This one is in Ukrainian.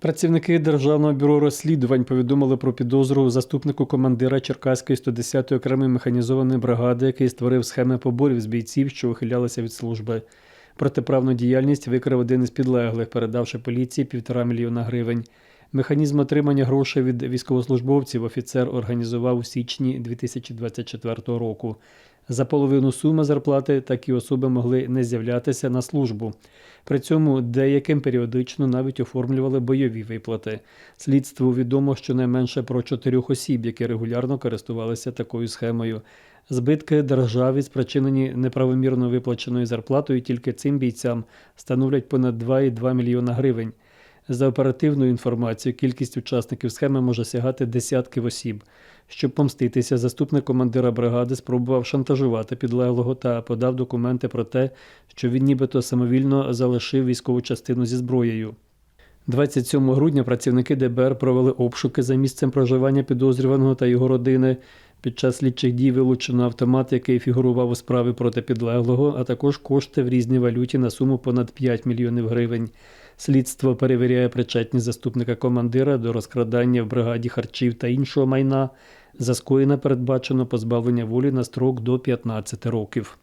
Працівники Державного бюро розслідувань повідомили про підозру заступнику командира Черкаської 110-ї окремої механізованої бригади, який створив схеми поборів з бійців, що ухилялися від служби. Протиправну діяльність викрив один із підлеглих, передавши поліції півтора мільйона гривень. Механізм отримання грошей від військовослужбовців офіцер організував у січні 2024 року. За половину суми зарплати такі особи могли не з'являтися на службу. При цьому деяким періодично навіть оформлювали бойові виплати. Слідству відомо щонайменше про чотирьох осіб, які регулярно користувалися такою схемою. Збитки державі, спричинені неправомірно виплаченою зарплатою тільки цим бійцям, становлять понад 2,2 мільйона гривень. За оперативною інформацією, кількість учасників схеми може сягати десятків осіб. Щоб помститися, заступник командира бригади спробував шантажувати підлеглого та подав документи про те, що він нібито самовільно залишив військову частину зі зброєю. 27 грудня працівники ДБР провели обшуки за місцем проживання підозрюваного та його родини. Під час слідчих дій вилучено автомат, який фігурував у справі проти підлеглого, а також кошти в різній валюті на суму понад 5 мільйонів гривень. Слідство перевіряє причетність заступника командира до розкрадання в бригаді харчів та іншого майна. За скоєне передбачено позбавлення волі на строк до 15 років.